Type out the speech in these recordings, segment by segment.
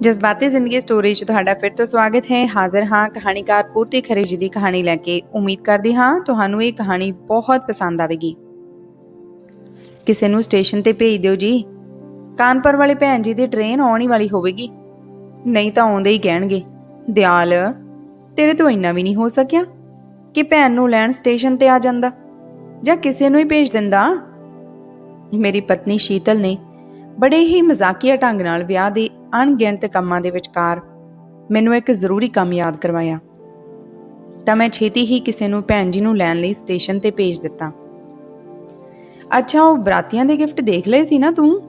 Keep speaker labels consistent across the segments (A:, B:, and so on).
A: ਜਜ਼ਬਾਤੀ ਜ਼ਿੰਦਗੀ ਸਟੋਰੀ 'ਚ ਤੁਹਾਡਾ ਫਿਰ ਤੋਂ ਸਵਾਗਤ ਹੈ। ਹਾਜ਼ਰ ਹਾਂ ਕਹਾਣੀਕਾਰ ਪੂਰਤੀ ਖਰੇ ਜੀ ਦੀ ਕਹਾਣੀ ਲੈ ਕੇ। ਉਮੀਦ ਕਰਦੀ ਹਾਂ ਤੁਹਾਨੂੰ ਇਹ ਕਹਾਣੀ ਬਹੁਤ ਪਸੰਦ ਆਵੇਗੀ। ਕਿਸੇ ਨੂੰ ਸਟੇਸ਼ਨ ਤੇ ਭੇਜ ਦਿਓ ਜੀ। ਕਾਨਪੁਰ ਵਾਲੇ ਭੈਣ ਜੀ ਦੀ ਟ੍ਰੇਨ ਆਉਣ ਵਾਲੀ ਹੋਵੇਗੀ। ਨਹੀਂ ਤਾਂ ਆਉਂਦੇ ਹੀ ਕਹਿਣਗੇ, ਦਿਆਲ, ਤੇਰੇ ਤੋਂ ਇੰਨਾ ਵੀ ਨਹੀਂ ਹੋ ਸਕਿਆ ਕਿ ਭੈਣ ਨੂੰ ਲੈਣ ਸਟੇਸ਼ਨ ਤੇ ਆ ਜਾਂਦਾ ਜਾਂ ਕਿਸੇ ਨੂੰ ਹੀ ਭੇਜ ਦਿੰਦਾ? ਮੇਰੀ ਪਤਨੀ ਸ਼ੀਤਲ ਨੇ ਬੜੇ ਹੀ ਮਜ਼ਾਕੀਆ ਢੰਗ ਨਾਲ ਵਿਆਹ ਦੇ ਅਣਗਿਣਤ ਕੰਮਾਂ ਦੇ ਵਿਚਕਾਰ ਮੈਨੂੰ ਇੱਕ ਜ਼ਰੂਰੀ ਕੰਮ ਯਾਦ ਕਰਵਾਇਆ। ਤਾਂ ਮੈਂ ਛੇਤੀ ਹੀ ਕਿਸੇ ਨੂੰ ਭੈਣ ਜੀ ਨੂੰ ਲੈਣ ਲਈ ਸਟੇਸ਼ਨ ਤੇ ਭੇਜ ਦਿੱਤਾ। ਅੱਛਾ, ਉਹ ਬਰਾਤੀਆਂ ਦੇ ਗਿਫਟ ਦੇਖ ਲਏ ਸੀ ਨਾ ਤੂੰ?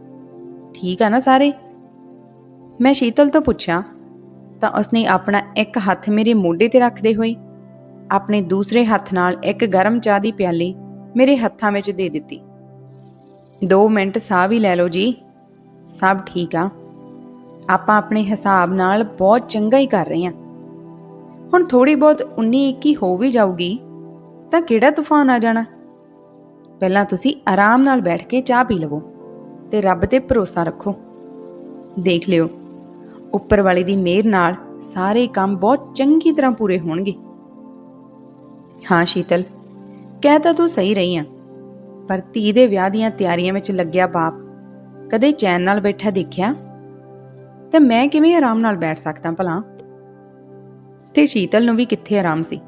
A: ਠੀਕ ਆ ਨਾ ਸਾਰੇ? ਮੈਂ ਸ਼ੀਤਲ ਤੋਂ ਪੁੱਛਿਆ, ਤਾਂ ਉਸਨੇ ਆਪਣਾ ਇੱਕ ਹੱਥ ਮੇਰੇ ਮੋਢੇ ਤੇ ਰੱਖਦੇ ਹੋਏ ਆਪਣੇ ਦੂਸਰੇ ਹੱਥ ਨਾਲ ਇੱਕ ਗਰਮ ਚਾਹ ਦੀ ਪਿਆਲੀ ਮੇਰੇ ਹੱਥਾਂ ਵਿੱਚ ਦੇ ਦਿੱਤੀ। 2 ਮਿੰਟ ਸਾਹ ਵੀ ਲੈ ਲਓ ਜੀ। ਸਭ ਠੀਕ ਆ। ਆਪਾਂ ਆਪਣੇ ਹਿਸਾਬ ਨਾਲ ਬਹੁਤ ਚੰਗਾ ਹੀ ਕਰ ਰਹੇ ਹਾਂ। ਹੁਣ ਥੋੜੀ ਬਹੁਤ 19 21 ਹੋ ਵੀ ਜਾਊਗੀ, ਤਾਂ ਕਿਹੜਾ ਤੂਫਾਨ ਆ ਜਾਣਾ? ਪਹਿਲਾਂ ਤੁਸੀਂ ਆਰਾਮ ਨਾਲ ਬੈਠ ਕੇ ਚਾਹ ਪੀ ਲਵੋ ਤੇ ਰੱਬ ਤੇ ਭਰੋਸਾ ਰੱਖੋ। ਦੇਖ ਲਿਓ, ਉੱਪਰ ਵਾਲੇ ਦੀ ਮਿਹਰ ਨਾਲ ਸਾਰੇ ਕੰਮ ਬਹੁਤ ਚੰਗੀ ਤਰ੍ਹਾਂ ਪੂਰੇ ਹੋਣਗੇ। ਹਾਂ ਸ਼ੀਤਲ, ਕਹਿ ਤਾਂ ਤੂੰ ਸਹੀ ਰਹੀ ਆ, ਪਰ ਧੀ ਦੇ ਵਿਆਹ ਦੀਆਂ ਤਿਆਰੀਆਂ ਵਿੱਚ ਲੱਗਿਆ ਬਾਪ ਕਦੇ ਚੈਨ ਨਾਲ ਬੈਠਾ ਦੇਖਿਆ? ਤਾਂ ਮੈਂ ਕਿਵੇਂ ਆਰਾਮ ਨਾਲ ਬੈਠ ਸਕਦਾ ਭਲਾ? ਤੇ ਸ਼ੀਤਲ ਨੂੰ ਵੀ ਕਿੱਥੇ ਆਰਾਮ ਸੀ?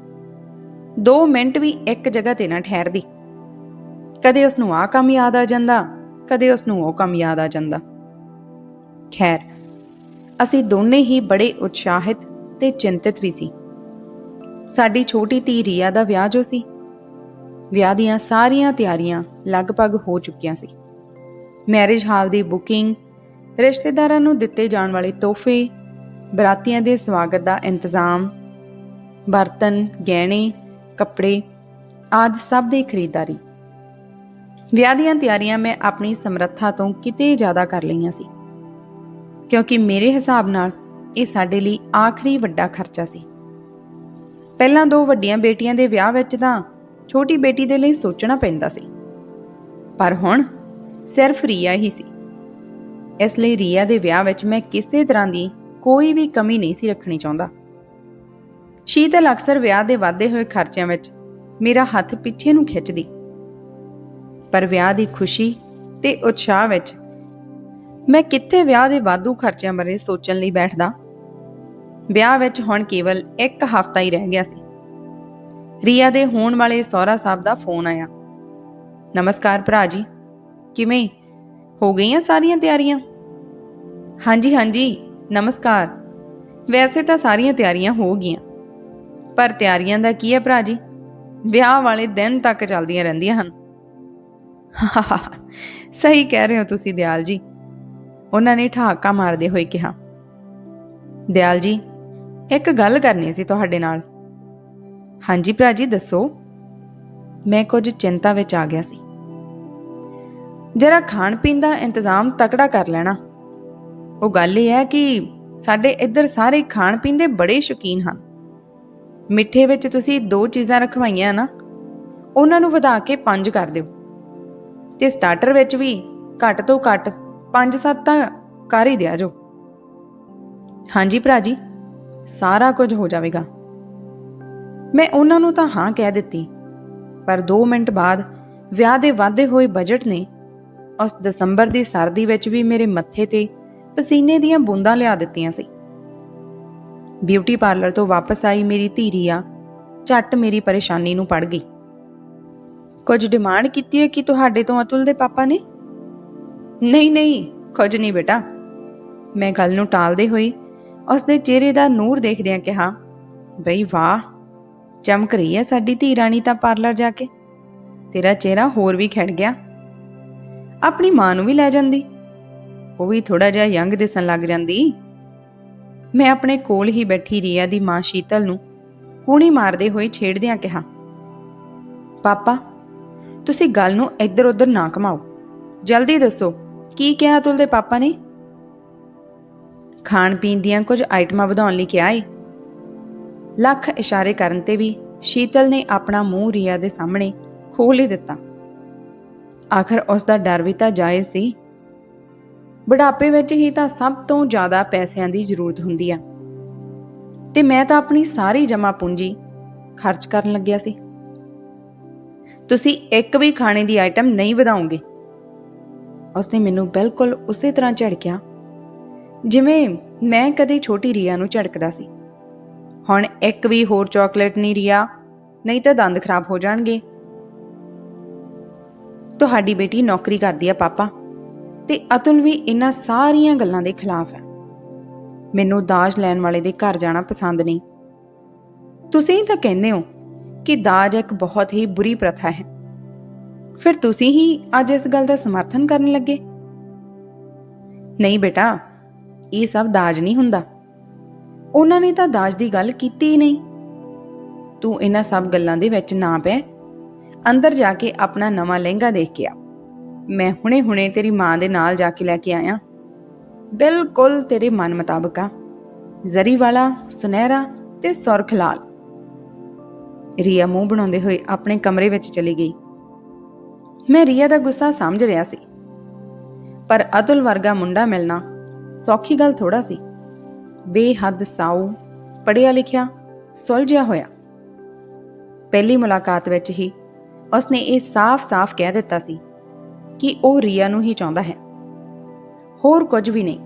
A: 2 ਮਿੰਟ ਵੀ ਇੱਕ ਜਗ੍ਹਾ ਤੇ ਨਾ ਠਹਿਰਦੀ। ਕਦੇ ਉਸ ਨੂੰ ਆ ਕੰਮ ਯਾਦ ਆ ਜਾਂਦਾ, ਕਦੇ ਉਸ ਨੂੰ ਉਹ ਕੰਮ ਯਾਦ ਆ ਜਾਂਦਾ। ਖੈਰ, ਅਸੀਂ ਦੋਨੇ ਹੀ ਬੜੇ ਉਤਸ਼ਾਹਿਤ ਤੇ ਚਿੰਤਿਤ ਵੀ ਸੀ। ਸਾਡੀ ਛੋਟੀ ਧੀ ਰੀਆ ਦਾ ਵਿਆਹ ਜੋ ਸੀ, ਵਿਆਹ ਦੀਆਂ ਸਾਰੀਆਂ ਤਿਆਰੀਆਂ ਲਗਭਗ ਹੋ ਚੁੱਕੀਆਂ ਸੀ। ਮੈਰਿਜ ਹਾਲ ਦੀ ਬੁਕਿੰਗ ਰਿਸ਼ਤੇਦਾਰਾਂ ਨੂੰ ਦਿੱਤੇ ਜਾਣ ਵਾਲੇ ਤੋਹਫੇ, ਬਰਾਤੀਆਂ ਦੇ ਸਵਾਗਤ ਦਾ ਇੰਤਜ਼ਾਮ, ਬਰਤਨ, ਗਹਿਣੇ, ਕੱਪੜੇ ਆਦਿ ਸਭ ਦੀ ਖਰੀਦਦਾਰੀ। ਵਿਆਹ ਦੀਆਂ ਤਿਆਰੀਆਂ ਮੈਂ ਆਪਣੀ ਸਮਰੱਥਾ ਤੋਂ ਕਿਤੇ ਜ਼ਿਆਦਾ ਕਰ ਲਈਆਂ ਸੀ, ਕਿਉਂਕਿ ਮੇਰੇ ਹਿਸਾਬ ਨਾਲ ਇਹ ਸਾਡੇ ਲਈ ਆਖਰੀ ਵੱਡਾ ਖਰਚਾ ਸੀ। ਪਹਿਲਾਂ ਦੋ ਵੱਡੀਆਂ ਬੇਟੀਆਂ ਦੇ ਵਿਆਹ ਵਿੱਚ ਤਾਂ ਛੋਟੀ ਬੇਟੀ ਦੇ ਲਈ ਸੋਚਣਾ ਪੈਂਦਾ ਸੀ, ਪਰ ਹੁਣ ਸਿਰਫ ਰੀਆ ਹੀ ਸੀ। ਇਸ ਲਈ ਰੀਆ ਦੇ ਵਿਆਹ ਵਿੱਚ ਮੈਂ ਕਿਸੇ ਤਰ੍ਹਾਂ ਦੀ ਕੋਈ ਵੀ ਕਮੀ ਨਹੀਂ ਸੀ ਰੱਖਣੀ ਚਾਹੁੰਦਾ। ਸ਼ੀਤਲ ਅਕਸਰ ਵਿਆਹ ਦੇ ਵਾਧੇ ਹੋਏ ਖਰਚਿਆਂ ਵਿੱਚ ਮੇਰਾ ਹੱਥ ਪਿੱਛੇ ਨੂੰ ਖਿੱਚਦੀ। ਪਰ ਵਿਆਹ ਦੀ ਖੁਸ਼ੀ ਤੇ ਉਤਸ਼ਾਹ ਵਿੱਚ ਮੈਂ ਕਿੱਥੇ ਵਿਆਹ ਦੇ ਵਾਧੂ ਖਰਚਿਆਂ ਬਾਰੇ ਸੋਚਣ ਲਈ ਬੈਠਦਾ? ਵਿਆਹ ਵਿੱਚ ਹੁਣ ਕੇਵਲ ਇੱਕ ਹਫ਼ਤਾ ਹੀ ਰਹਿ ਗਿਆ ਸੀ। ਰੀਆ ਦੇ ਹੋਣ ਵਾਲੇ ਸਹੁਰਾ ਸਾਹਿਬ ਦਾ ਫੋਨ ਆਇਆ। ਨਮਸਕਾਰ ਭਰਾ ਜੀ, ਕਿਵੇਂ? ਹੋ ਗਈਆਂ ਸਾਰੀਆਂ ਤਿਆਰੀਆਂ? ਹਾਂਜੀ ਹਾਂਜੀ, ਨਮਸਕਾਰ। ਵੈਸੇ ਤਾਂ ਸਾਰੀਆਂ ਤਿਆਰੀਆਂ ਹੋ ਗਈਆਂ। ਪਰ ਤਿਆਰੀਆਂ ਦਾ ਕੀ ਹੈ ਭਰਾ ਜੀ? ਵਿਆਹ ਵਾਲੇ ਦਿਨ ਤੱਕ ਚੱਲਦੀਆਂ ਰਹਿੰਦੀਆਂ ਹਨ। ਸਹੀ ਕਹਿ ਰਹੇ ਹੋ ਤੁਸੀਂ ਦਿਆਲ ਜੀ। ਉਹਨਾਂ ਨੇ ਠਾਕਾ ਮਾਰਦੇ ਹੋਏ ਕਿਹਾ। ਦਿਆਲ ਜੀ, ਇੱਕ ਗੱਲ ਕਰਨੀ ਸੀ ਤੁਹਾਡੇ ਨਾਲ। ਹਾਂਜੀ ਭਰਾ ਜੀ, ਦੱਸੋ। ਮੈਂ ਕੁਝ ਚਿੰਤਾ ਵਿੱਚ ਆ ਗਿਆ ਸੀ। ਜਰਾ ਖਾਣ ਪੀਣ ਦਾ ਇੰਤਜ਼ਾਮ ਤਕੜਾ ਕਰ ਲੈਣਾ। ਉਹ ਗੱਲ ਇਹ ਹੈ ਕਿ ਸਾਡੇ ਇੱਧਰ ਸਾਰੇ ਖਾਣ ਪੀਣ ਦੇ ਬੜੇ ਸ਼ੌਕੀਨ ਹਨ। ਮਿੱਠੇ ਵਿੱਚ ਤੁਸੀਂ ਦੋ ਚੀਜ਼ਾਂ ਰਖਵਾਈਆਂ ਨਾ, ਉਹਨਾਂ ਨੂੰ ਵਧਾ ਕੇ ਪੰਜ ਕਰ ਦਿਓ। ਤੇ ਸਟਾਰਟਰ ਵਿੱਚ ਵੀ ਘੱਟ ਤੋਂ ਘੱਟ 5-7 ਤਾਂ ਕਰ ਹੀ ਦਿਆ ਜੋ। ਹਾਂਜੀ ਭਰਾ ਜੀ, ਸਾਰਾ ਕੁਝ ਹੋ ਜਾਵੇਗਾ। ਮੈਂ ਉਹਨਾਂ ਨੂੰ ਤਾਂ ਹਾਂ ਕਹਿ ਦਿੱਤੀ, ਪਰ 2 ਮਿੰਟ ਬਾਅਦ ਵਿਆਹ ਦੇ ਵਾਧੇ ਹੋਏ ਬਜਟ ਨੇ, ਉਸ ਦਸੰਬਰ ਦੀ ਸਰਦੀ ਵਿੱਚ ਵੀ ਮੇਰੇ ਮੱਥੇ ਤੇ ਪਸੀਨੇ ਦੀਆਂ ਬੂੰਦਾਂ ਲਿਆ ਦਿੱਤੀਆਂ ਸੀ। ਬਿਊਟੀ ਪਾਰਲਰ ਤੋਂ ਵਾਪਸ ਆਈ ਮੇਰੀ ਧੀਰੀਆ ਝੱਟ ਮੇਰੀ ਪਰੇਸ਼ਾਨੀ ਨੂੰ ਪੜ ਗਈ। ਕੁਝ ਡਿਮਾਂਡ ਕੀਤੀ ਹੈ ਕਿ ਤੁਹਾਡੇ ਤੋਂ ਅਤੁਲ ਦੇ ਪਾਪਾ ਨੇ? ਨਹੀਂ ਨਹੀਂ, ਕੁਝ ਨਹੀਂ ਬੇਟਾ। ਮੈਂ ਗੱਲ ਨੂੰ ਟਾਲਦੇ ਹੋਈ ਉਸ ਦੇ ਚਿਹਰੇ ਦਾ ਨੂਰ ਦੇਖਦਿਆਂ ਕਿਹਾ, ਬਈ ਵਾਹ, ਚਮਕ ਰਹੀ ਹੈ ਸਾਡੀ ਧੀ ਰਾਣੀ ਤਾਂ ਪਾਰਲਰ ਜਾ ਕੇ। ਤੇਰਾ ਚਿਹਰਾ ਹੋਰ ਵੀ ਖਿੜ ਗਿਆ। ਆਪਣੀ ਮਾਂ ਨੂੰ ਵੀ ਲੈ ਜਾਂਦੀ। ਉਹ ਵੀ ਥੋੜਾ ਜਿਹਾ ਯੰਗ ਦਿਸਣ ਲੱਗ ਜਾਂਦੀ। ਮੈਂ ਆਪਣੇ ਕੋਲ ਹੀ ਬੈਠੀ ਰੀਆ ਦੀ ਮਾਂ ਸ਼ੀਤਲ ਨੂੰ ਕੂਣੀ ਮਾਰਦੇ ਹੋਏ ਛੇੜਦਿਆਂ ਕਿਹਾ, ਪਾਪਾ, ਤੁਸੀਂ ਗੱਲ ਨੂੰ ਇੱਧਰ ਉੱਧਰ ਨਾ ਘਮਾਓ। ਜਲਦੀ ਦੱਸੋ, ਕੀ ਕਿਹਾ ਅਤੁਲ ਦੇ ਪਾਪਾ ਨੇ? ਖਾਣ ਪੀਣ ਦੀਆਂ ਕੁਝ ਆਈਟਮਾਂ ਵਧਾਉਣ ਲਈ ਕਿਹਾ ਏ। ਲੱਖ ਇਸ਼ਾਰੇ ਕਰਨ ਤੇ ਵੀ ਸ਼ੀਤਲ ਨੇ ਆਪਣਾ ਮੂੰਹ ਰੀਆ ਦੇ ਸਾਹਮਣੇ ਖੋਲ ਹੀ ਦਿੱਤਾ। ਆਖਰ ਉਸ ਦਾ ਡਰ ਵੀ ਤਾਂ ਜਾਇਜ਼ ਸੀ। ਬੁਢਾਪੇ ਵਿੱਚ ਹੀ ਤਾਂ ਸਭ ਤੋਂ ਜ਼ਿਆਦਾ ਪੈਸਿਆਂ ਦੀ ਜ਼ਰੂਰਤ ਹੁੰਦੀ ਆ। ਤੇ ਮੈਂ ਤਾਂ ਆਪਣੀ ਸਾਰੀ ਜਮ੍ਹਾਂ ਪੂੰਜੀ ਖਰਚ ਕਰਨ ਲੱਗਿਆ ਸੀ। ਤੁਸੀਂ ਇੱਕ ਵੀ ਖਾਣੇ ਦੀ ਆਈਟਮ ਨਹੀਂ ਵਧਾਓਗੇ। ਉਸਨੇ ਮੈਨੂੰ ਬਿਲਕੁਲ ਉਸੇ ਤਰ੍ਹਾਂ ਝੜਕਿਆ, ਜਿਵੇਂ ਮੈਂ ਕਦੇ ਛੋਟੀ ਰੀਆ ਨੂੰ ਝੜਕਦਾ ਸੀ। ਹੁਣ ਇੱਕ ਵੀ ਹੋਰ ਚਾਕਲੇਟ ਨਹੀਂ ਰੀਆ, ਨਹੀਂ ਤਾਂ ਦੰਦ ਖਰਾਬ ਹੋ ਜਾਣਗੇ। ਤੁਹਾਡੀ ਬੇਟੀ ਨੌਕਰੀ ਕਰਦੀ ਆ, ਪਾਪਾ। ਤੇ ਅਤੁਲ ਵੀ ਇਹਨਾਂ ਸਾਰੀਆਂ ਗੱਲਾਂ ਦੇ ਖਿਲਾਫ ਹੈ। ਮੈਨੂੰ ਦਾਜ ਲੈਣ ਵਾਲੇ ਦੇ ਘਰ ਜਾਣਾ ਪਸੰਦ ਨਹੀਂ। ਤੁਸੀਂ ਤਾਂ ਕਹਿੰਦੇ ਹੋ ਕਿ ਦਾਜ ਇੱਕ ਬਹੁਤ ਹੀ ਬੁਰੀ ਪ੍ਰਥਾ ਹੈ। ਫਿਰ ਤੁਸੀਂ ਹੀ ਅੱਜ ਇਸ ਗੱਲ ਦਾ ਸਮਰਥਨ ਕਰਨ ਲੱਗੇ। ਨਹੀਂ ਬੇਟਾ, ਇਹ ਸਭ ਦਾਜ ਨਹੀਂ ਹੁੰਦਾ। ਉਹਨਾਂ ਨੇ ਤਾਂ ਦਾਜ ਦੀ ਗੱਲ ਕੀਤੀ ਹੀ ਨਹੀਂ। ਤੂੰ ਇਹਨਾਂ ਸਭ ਗੱਲਾਂ ਦੇ ਵਿੱਚ ਨਾ ਪੈ। ਅੰਦਰ ਜਾ ਕੇ ਆਪਣਾ ਨਵਾਂ ਲਹਿੰਗਾ ਦੇਖ ਕੇ ਆ। ਮੈਂ ਹੁਣੇ-ਹੁਣੇ ਤੇਰੀ ਮਾਂ ਦੇ ਨਾਲ ਜਾ ਕੇ ਲੈ ਕੇ ਆਇਆ। ਬਿਲਕੁਲ ਤੇਰੇ ਮਨ ਮੁਤਾਬਕ ਆ। ਜ਼ਰੀ ਵਾਲਾ, ਸੁਨਹਿਰਾ ਤੇ ਸੁਰਖ ਲਾਲ। ਰੀਆ ਮੂੰਹ ਬਣਾਉਂਦੇ ਹੋਏ ਆਪਣੇ ਕਮਰੇ ਵਿੱਚ ਚਲੀ ਗਈ। ਮੈਂ ਰੀਆ ਦਾ ਗੁੱਸਾ ਸਮਝ ਰਿਹਾ ਸੀ। ਪਰ ਅਤੁਲ ਵਰਗਾ ਮੁੰਡਾ ਮਿਲਣਾ ਸੌਖੀ ਗੱਲ ਥੋੜਾ ਸੀ। ਬੇਹੱਦ ਸਾਊ ਪੜਿਆ ਲਿਖਿਆ, ਸੁਲਝਿਆ ਹੋਇਆ। ਪਹਿਲੀ ਮੁਲਾਕਾਤ ਵਿੱਚ ਹੀ ਉਸਨੇ ਇਹ ਸਾਫ਼-ਸਾਫ਼ ਕਹਿ ਦਿੱਤਾ ਸੀ ਕਿ ਉਹ ਰੀਆ ਨੂੰ ਹੀ ਚਾਹੁੰਦਾ ਹੈ। ਹੋਰ ਕੁਝ ਵੀ ਨਹੀਂ।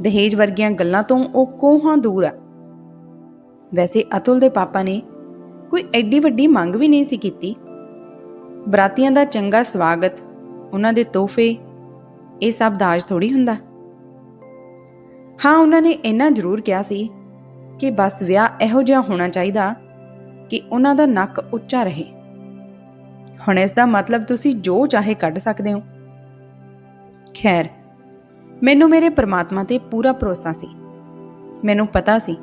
A: ਦਹੇਜ ਵਰਗੀਆਂ ਗੱਲਾਂ ਤੋਂ ਉਹ ਕੋਹਾਂ ਦੂਰ ਆ। ਵੈਸੇ ਅਤੁਲ ਦੇ ਪਾਪਾ ਨੇ ਕੋਈ ਐਡੀ ਵੱਡੀ ਮੰਗ ਵੀ ਨਹੀਂ ਸੀ ਕੀਤੀ। ਬਰਾਤੀਆਂ ਦਾ ਚੰਗਾ ਸਵਾਗਤ, ਉਹਨਾਂ ਦੇ ਤੋਹਫੇ, ਇਹ ਸਭ ਦਾਜ ਥੋੜੀ ਹੁੰਦਾ। ਹਾਂ, ਉਹਨਾਂ ਨੇ ਇੰਨਾ ਜ਼ਰੂਰ ਕਿਹਾ ਸੀ ਕਿ ਬਸ ਵਿਆਹ ਇਹੋ ਜਿਹਾ ਹੋਣਾ ਚਾਹੀਦਾ ਕਿ ਉਹਨਾਂ ਦਾ ਨੱਕ ਉੱਚਾ ਰਹੇ। ਹੁਣ ਇਸ ਦਾ ਮਤਲਬ ਤੁਸੀਂ ਜੋ ਚਾਹੇ ਕੱਢ ਸਕਦੇ ਹੋ। ਖੈਰ, ਮੈਨੂੰ ਮੇਰੇ ਪ੍ਰਮਾਤਮਾ ਤੇ ਪੂਰਾ ਭਰੋਸਾ ਸੀ। ਮੈਨੂੰ ਪਤਾ ਸੀ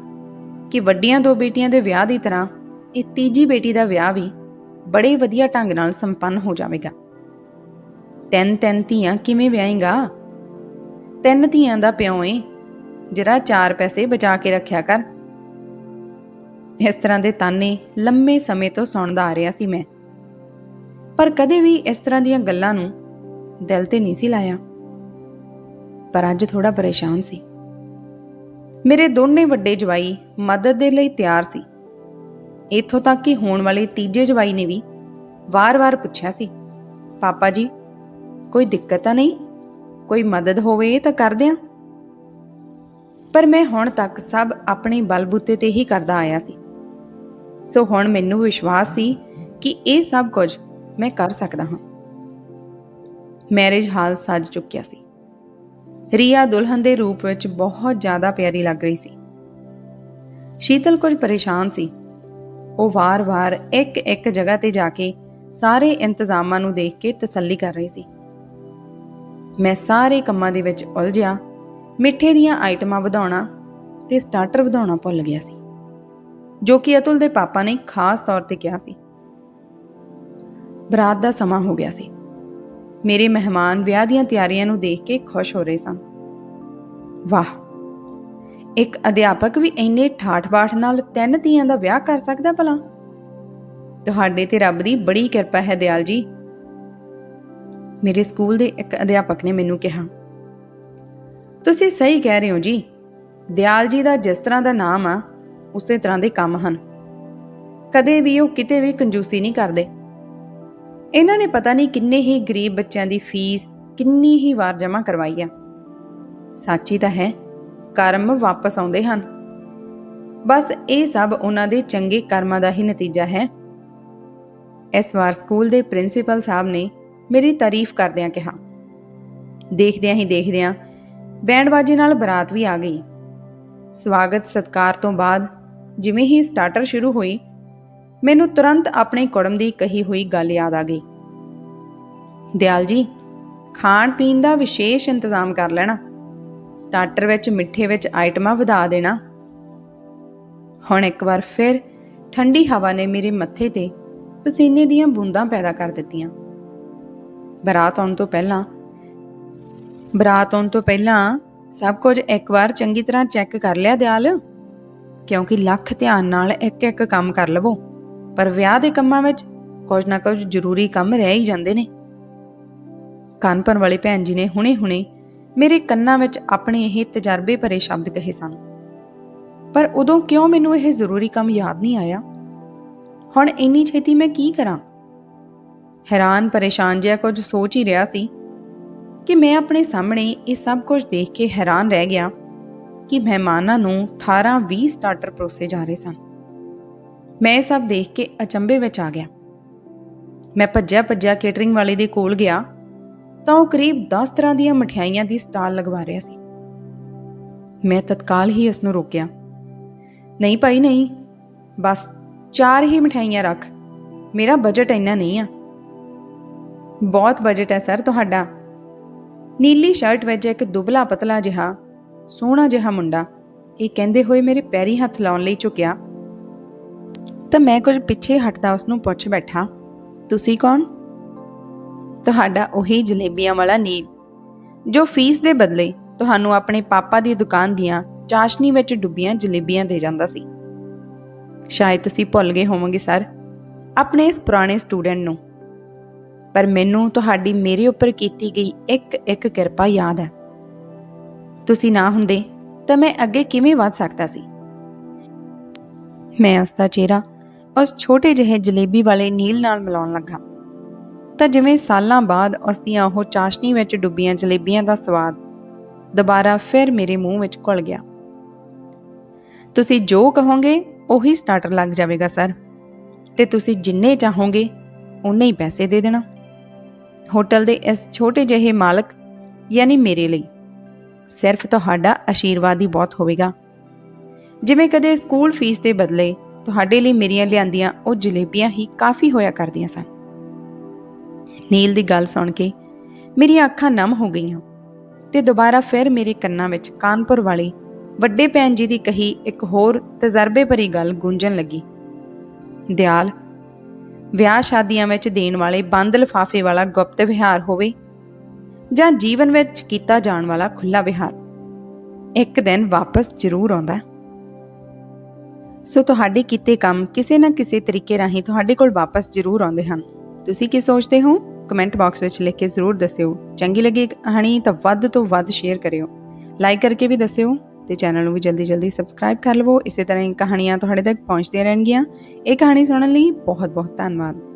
A: ਕਿ ਵੱਡੀਆਂ ਦੋ ਬੇਟੀਆਂ ਦੇ ਵਿਆਹ ਦੀ ਤਰ੍ਹਾਂ ਇਹ ਤੀਜੀ ਬੇਟੀ ਦਾ ਵਿਆਹ ਵੀ ਬੜੇ ਵਧੀਆ ਢੰਗ ਨਾਲ ਸੰਪੰਨ ਹੋ ਜਾਵੇਗਾ। ਤਿੰਨ ਤਿੰਨ ਧੀਆਂ ਕਿਵੇਂ ਵਿਆਹੇਗਾ? ਤਿੰਨ ਧੀਆਂ ਦਾ ਪਿਓ ਏ, ਜਿਹੜਾ ਚਾਰ ਪੈਸੇ ਬਚਾ ਕੇ ਰੱਖਿਆ ਕਰ। ਇਸ ਤਰ੍ਹਾਂ ਦੇ ਤਾਨੇ ਲੰਮੇ ਸਮੇਂ ਤੋਂ ਸੁਣਦਾ ਆ ਰਿਹਾ ਸੀ ਮੈਂ। ਪਰ ਕਦੇ ਵੀ ਇਸ ਤਰ੍ਹਾਂ ਦੀਆਂ ਗੱਲਾਂ ਨੂੰ ਦਿਲ ਤੇ ਨਹੀਂ ਸੀ ਲਾਇਆ। ਪਰ ਅੱਜ ਥੋੜਾ ਪਰੇਸ਼ਾਨ ਸੀ। ਮੇਰੇ ਦੋਨੇ ਵੱਡੇ ਜਵਾਈ ਮਦਦ ਦੇ ਲਈ ਤਿਆਰ ਸੀ। ਇੱਥੋਂ ਤੱਕ ਕਿ ਹੋਣ ਵਾਲੇ ਤੀਜੇ ਜਵਾਈ ਨੇ ਵੀ ਵਾਰ-ਵਾਰ ਪੁੱਛਿਆ ਸੀ, ਪਾਪਾ ਜੀ, ਕੋਈ ਦਿੱਕਤ ਤਾਂ ਨਹੀਂ? ਕੋਈ ਮਦਦ ਹੋਵੇ ਤਾਂ ਕਰ ਦਿਆਂ ਪਰ ਮੈਂ ਹੁਣ ਤੱਕ ਸਭ ਆਪਣੇ ਬਲਬੂਤੇ ਤੇ ਹੀ ਕਰਦਾ ਆਇਆ ਸੀ। ਸੋ ਹੁਣ ਮੈਨੂੰ ਵਿਸ਼ਵਾਸ ਸੀ ਕਿ ਇਹ ਸਭ ਕੁਝ ਮੈਂ ਕਰ ਸਕਦਾ ਹਾਂ। ਮੈਰਿਜ ਹਾਲ ਸੱਜ ਚੁੱਕਿਆ ਸੀ। ਰੀਆ ਦੁਲਹਨ ਦੇ ਰੂਪ ਵਿੱਚ ਬਹੁਤ ਜ਼ਿਆਦਾ ਪਿਆਰੀ ਲੱਗ ਰਹੀ ਸੀ। ਸ਼ੀਤਲ ਕੁਝ ਪਰੇਸ਼ਾਨ ਸੀ। ਉਹ ਵਾਰ-ਵਾਰ ਇੱਕ-ਇੱਕ ਜਗ੍ਹਾ ਤੇ ਜਾ ਕੇ ਸਾਰੇ ਇੰਤਜ਼ਾਮਾਂ ਨੂੰ ਦੇਖ ਕੇ ਤਸੱਲੀ ਕਰ ਰਹੀ ਸੀ। ਮੈਂ ਸਾਰੇ ਕੰਮਾਂ ਦੇ ਵਿੱਚ ਉਲਝਿਆ, ਮਿੱਠੇ ਦੀਆਂ ਆਈਟਮਾਂ ਵਧਾਉਣਾ ਤੇ ਸਟਾਰਟਰ ਵਧਾਉਣਾ ਭੁੱਲ ਗਿਆ ਸੀ, ਜੋ ਕਿ ਅਤੁਲ ਦੇ ਪਾਪਾ ਨੇ ਖਾਸ ਤੌਰ ਤੇ ਕਿਹਾ ਸੀ। ਬਰਾਤ ਦਾ ਸਮਾਂ ਹੋ ਗਿਆ ਸੀ। ਮੇਰੇ ਮਹਿਮਾਨ ਵਿਆਹ ਦੀਆਂ ਤਿਆਰੀਆਂ ਨੂੰ ਦੇਖ ਕੇ ਖੁਸ਼ ਹੋ ਰਹੇ ਸਨ। ਵਾਹ, ਇੱਕ ਅਧਿਆਪਕ ਵੀ ਇੰਨੇ ਠਾਠ-ਬਾਠ ਨਾਲ ਤਿੰਨ ਧੀਆਂ ਦਾ ਵਿਆਹ ਕਰ ਸਕਦਾ ਭਲਾ? ਤੁਹਾਡੇ ਤੇ ਰੱਬ ਦੀ ਬੜੀ ਕਿਰਪਾ ਹੈ ਦਿਆਲ ਜੀ। ਮੇਰੇ ਸਕੂਲ ਦੇ ਇੱਕ ਅਧਿਆਪਕ ਨੇ ਮੈਨੂੰ ਕਿਹਾ, ਤੁਸੀਂ ਸਹੀ ਕਹਿ ਰਹੇ ਹੋ ਜੀ। ਦਿਆਲ ਜੀ ਦਾ ਜਿਸ ਤਰ੍ਹਾਂ ਦਾ ਨਾਮ ਆ, ਉਸੇ ਤਰ੍ਹਾਂ ਦੇ ਕੰਮ ਹਨ। ਕਦੇ ਵੀ ਉਹ ਕਿਤੇ ਵੀ ਕੰਜੂਸੀ ਨਹੀਂ ਕਰਦੇ। ਇਹਨਾਂ ਨੇ ਪਤਾ ਨਹੀਂ ਕਿੰਨੇ ਹੀ ਗਰੀਬ ਬੱਚਿਆਂ ਦੀ ਫੀਸ, ਕਿੰਨੀ ਹੀ ਵਾਰ ਜਮ੍ਹਾਂ ਕਰਵਾਈ ਆ। ਸੱਚੀ ਤਾਂ ਹੈ, ਕਰਮ ਵਾਪਸ ਆਉਂਦੇ ਹਨ। ਬਸ ਇਹ ਸਭ ਉਹਨਾਂ ਦੇ ਚੰਗੇ ਕਰਮਾਂ ਦਾ ਹੀ ਨਤੀਜਾ ਹੈ। ਇਸ ਵਾਰ ਸਕੂਲ ਦੇ ਪ੍ਰਿੰਸੀਪਲ ਸਾਹਿਬ ਨੇ ਮੇਰੀ ਤਾਰੀਫ ਕਰਦਿਆਂ ਕਿਹਾ। ਦੇਖਦਿਆਂ ਹੀ ਦੇਖਦਿਆਂ ਬੈਂਡ ਬਾਜੇ ਨਾਲ ਬਰਾਤ ਵੀ ਆ ਗਈ। ਸਵਾਗਤ ਸਤਕਾਰ ਤੋਂ ਬਾਅਦ ਜਿਵੇਂ ਹੀ ਸਟਾਰਟਰ ਸ਼ੁਰੂ ਹੋਈ ਮੈਨੂੰ ਤੁਰੰਤ ਆਪਣੇ ਕੁੜਮ ਦੀ ਕਹੀ ਹੋਈ ਗੱਲ ਯਾਦ ਆ ਗਈ। ਦਿਆਲ ਜੀ, ਖਾਣ ਪੀਣ ਦਾ ਵਿਸ਼ੇਸ਼ ਇੰਤਜ਼ਾਮ ਕਰ ਲੈਣਾ। ਸਟਾਰਟਰ ਵਿੱਚ, ਮਿੱਠੇ ਵਿੱਚ ਆਈਟਮਾਂ ਵਧਾ ਦੇਣਾ। ਹੁਣ ਇੱਕ ਵਾਰ ਫਿਰ ਠੰਡੀ ਹਵਾ ਨੇ ਮੇਰੇ ਮੱਥੇ ਤੇ ਪਸੀਨੇ ਦੀਆਂ ਬੂੰਦਾਂ ਪੈਦਾ ਕਰ ਦਿੱਤੀਆਂ। ਬਰਾਤ ਆਉਣ ਤੋਂ ਪਹਿਲਾਂ ਬਰਾਤ ਆਉਣ ਤੋਂ ਪਹਿਲਾਂ ਸਭ ਕੁਝ ਇੱਕ ਵਾਰ ਚੰਗੀ ਤਰ੍ਹਾਂ ਚੈੱਕ ਕਰ ਲਿਆ ਦਿਆਲ। ਕਿਉਂਕਿ ਲੱਖ ਧਿਆਨ ਨਾਲ ਇੱਕ ਇੱਕ ਕੰਮ ਕਰ ਲਵੋ। ਪਰ ਵਿਆਹ ਦੇ ਕੰਮਾਂ ਵਿੱਚ ਕੁਝ ਨਾ ਕੁਝ ਜ਼ਰੂਰੀ ਕੰਮ ਰਹਿ ਹੀ ਜਾਂਦੇ ਨੇ। ਕਾਨਪਨ ਵਾਲੇ ਭੈਣ ਜੀ ਨੇ ਹੁਣੇ-ਹੁਣੇ ਮੇਰੇ ਕੰਨਾਂ ਵਿੱਚ ਆਪਣੇ ਇਹ ਤਜਰਬੇ ਭਰੇ ਸ਼ਬਦ ਕਹੇ ਸਨ। ਪਰ ਉਦੋਂ ਕਿਉਂ ਮੈਨੂੰ ਇਹ ਜ਼ਰੂਰੀ ਕੰਮ ਯਾਦ ਨਹੀਂ ਆਇਆ? ਹੁਣ ਇੰਨੀ ਛੇਤੀ ਮੈਂ ਕੀ ਕਰਾਂ? ਹੈਰਾਨ ਪਰੇਸ਼ਾਨ ਜਿਹਾ ਕੁਝ ਸੋਚ ਹੀ ਰਿਹਾ ਸੀ ਕਿ ਮੈਂ ਆਪਣੇ ਸਾਹਮਣੇ ਇਹ ਸਭ ਕੁਝ ਦੇਖ ਕੇ ਹੈਰਾਨ ਰਹਿ ਗਿਆ ਕਿ ਮਹਿਮਾਨਾਂ ਨੂੰ 18-20 ਸਟਾਰਟਰ ਪਰੋਸੇ ਜਾ ਰਹੇ ਸਨ। ਮੈਂ ਇਹ ਸਭ ਦੇਖ ਕੇ ਅਚੰਭੇ ਵਿੱਚ ਆ ਗਿਆ। ਮੈਂ ਭੱਜਿਆ ਭੱਜਿਆ ਕੇਟਰਿੰਗ ਵਾਲੇ ਦੇ ਕੋਲ ਗਿਆ ਤਾਂ ਉਹ ਕਰੀਬ 10 ਤਰ੍ਹਾਂ ਦੀਆਂ ਮਠਿਆਈਆਂ ਦੀ ਸਟਾਲ ਲਗਵਾ ਰਿਹਾ ਸੀ। ਮੈਂ ਤਤਕਾਲ ਹੀ ਉਸ ਨੂੰ ਰੋਕਿਆ। ਨਹੀਂ ਭਾਈ, ਨਹੀਂ। ਬਸ ਚਾਰ ਹੀ ਮਠਿਆਈਆਂ ਰੱਖ। ਮੇਰਾ ਬਜਟ ਇੰਨਾ ਨਹੀਂ ਆ। ਬਹੁਤ ਬਜਟ ਹੈ ਸਰ ਤੁਹਾਡਾ। ਨੀਲੀ ਸ਼ਰਟ ਵਿੱਚ ਇੱਕ ਦੁਬਲਾ ਪਤਲਾ ਜਿਹਾ, ਸੋਹਣਾ ਜਿਹਾ ਮੁੰਡਾ, ਇਹ ਕਹਿੰਦੇ ਹੋਏ ਮੇਰੇ ਪੈਰੀ ਹੱਥ ਲਾਉਣ ਲਈ ਝੁਕਿਆ। ਤਾਂ ਮੈਂ ਕੁਝ ਪਿੱਛੇ ਹਟਦਾ ਉਸ ਨੂੰ ਪੁੱਛ ਬੈਠਾ, ਤੁਸੀਂ ਕੌਣ? ਤੁਹਾਡਾ ਉਹੀ ਜਲੇਬੀਆਂ ਵਾਲਾ ਨੀਲ, ਜੋ ਫੀਸ ਦੇ ਬਦਲੇ ਤੁਹਾਨੂੰ ਆਪਣੇ ਪਾਪਾ ਦੀ ਦੁਕਾਨ ਦੀਆਂ ਚਾਸ਼ਨੀ ਵਿੱਚ ਡੁੱਬੀਆਂ ਜਲੇਬੀਆਂ ਦੇ ਜਾਂਦਾ ਸੀ। ਸ਼ਾਇਦ ਤੁਸੀਂ ਭੁੱਲ ਗਏ ਹੋਵੋਗੇ, ਸਰ, ਆਪਣੇ ਇਸ ਪੁਰਾਣੇ ਸਟੂਡੈਂਟ ਨੂੰ। ਪਰ ਮੈਨੂੰ ਤੁਹਾਡੀ ਮੇਰੇ ਉੱਪਰ ਕੀਤੀ ਗਈ ਇੱਕ ਇੱਕ ਕਿਰਪਾ ਯਾਦ ਹੈ। ਤੁਸੀਂ ਨਾ ਹੁੰਦੇ ਤਾਂ ਮੈਂ ਅੱਗੇ ਕਿਵੇਂ ਵਧ ਸਕਦਾ ਸੀ? ਮੈਂ ਉਸ ਦਾ ਚਿਹਰਾ ਉਸ ਛੋਟੇ ਜਿਹੇ ਜਲੇਬੀ ਵਾਲੇ ਨੀਲ ਨਾਲ ਮਿਲਾਉਣ ਲੱਗਾ। ਤਾਂ ਜਿਵੇਂ ਸਾਲਾਂ ਬਾਅਦ ਉਸ ਦੀਆਂ ਉਹ ਚਾਸ਼ਨੀ ਵਿੱਚ ਡੁੱਬੀਆਂ ਜਲੇਬੀਆਂ ਦਾ ਸਵਾਦ ਦੁਬਾਰਾ ਫਿਰ ਮੇਰੇ ਮੂੰਹ ਵਿੱਚ ਘੁਲ ਗਿਆ। ਤੁਸੀਂ ਜੋ ਕਹੋਗੇ, ਉਹੀ ਸਟਾਰਟਰ ਲੱਗ ਜਾਵੇਗਾ, ਸਰ। ਤੇ ਤੁਸੀਂ ਜਿੰਨੇ ਚਾਹੋਗੇ ਉਨੇ ਹੀ ਪੈਸੇ ਦੇ ਦੇਣਾ। ਹੋਟਲ ਦੇ ਇਸ ਛੋਟੇ ਜਿਹੇ ਮਾਲਕ, ਯਾਨੀ ਮੇਰੇ ਲਈ, ਸਿਰਫ ਤੁਹਾਡਾ ਆਸ਼ੀਰਵਾਦ ਹੀ ਬਹੁਤ ਹੋਵੇਗਾ। ਜਿਵੇਂ ਕਦੇ ਸਕੂਲ ਫੀਸ ਦੇ ਬਦਲੇ ਤੁਹਾਡੇ ਲਈ ਮੇਰੀਆਂ ਲਿਆਂਦੀਆਂ ਉਹ ਜਲੇਬੀਆਂ ਹੀ ਕਾਫੀ ਹੋਇਆ ਕਰਦੀਆਂ ਸਨ। ਨੀਲ ਦੀ ਗੱਲ ਸੁਣ ਕੇ ਮੇਰੀਆਂ ਅੱਖਾਂ ਨਮ ਹੋ ਗਈਆਂ ਤੇ ਦੁਬਾਰਾ ਫਿਰ ਮੇਰੇ ਕੰਨਾਂ ਵਿੱਚ ਕਾਨਪੁਰ ਵਾਲੀ ਵੱਡੇ ਭੈਣ ਜੀ ਦੀ ਕਹੀ ਇੱਕ ਹੋਰ ਤਜਰਬੇ ਭਰੀ ਗੱਲ ਗੂੰਜਣ ਲੱਗੀ। ਦਿਆਲ, ਵਿਆਹ ਸ਼ਾਦੀਆਂ ਵਿੱਚ ਦੇਣ ਵਾਲੇ ਬੰਦ ਲਿਫਾਫੇ ਵਾਲਾ ਗੁਪਤ ਵਿਹਾਰ ਹੋਵੇ ਜਾਂ ਜੀਵਨ ਵਿੱਚ ਕੀਤਾ ਜਾਣ ਵਾਲਾ ਖੁੱਲਾ ਵਿਹਾਰ, ਇੱਕ ਦਿਨ ਵਾਪਸ ਜ਼ਰੂਰ ਆਉਂਦਾ। ਸੋ ਤੁਹਾਡੇ ਕੀਤੇ ਕੰਮ ਕਿਸੇ ਨਾ ਕਿਸੇ ਤਰੀਕੇ ਰਾਹੀਂ ਤੁਹਾਡੇ ਕੋਲ ਵਾਪਸ ਜ਼ਰੂਰ ਆਉਂਦੇ ਹਨ। ਤੁਸੀਂ ਕੀ ਸੋਚਦੇ ਹੋ? ਕਮੈਂਟ ਬਾਕਸ ਵਿੱਚ ਲਿਖ ਕੇ ਜ਼ਰੂਰ ਦੱਸਿਓ। ਚੰਗੀ ਲੱਗੀ ਕਹਾਣੀ ਤਾਂ ਵੱਧ ਤੋਂ ਵੱਧ ਸ਼ੇਅਰ ਕਰਿਓ। ਲਾਈਕ ਕਰਕੇ ਵੀ ਦੱਸਿਓ ਤੇ ਚੈਨਲ ਨੂੰ ਵੀ ਜਲਦੀ ਜਲਦੀ ਸਬਸਕ੍ਰਾਈਬ ਕਰ ਲਵੋ। ਇਸੇ ਤਰ੍ਹਾਂ ਹੀ ਕਹਾਣੀਆਂ ਤੁਹਾਡੇ ਤੱਕ ਪਹੁੰਚਦੀਆਂ ਰਹਿਣਗੀਆਂ। ਇਹ ਕਹਾਣੀ ਸੁਣਨ ਲਈ ਬਹੁਤ ਬਹੁਤ ਧੰਨਵਾਦ।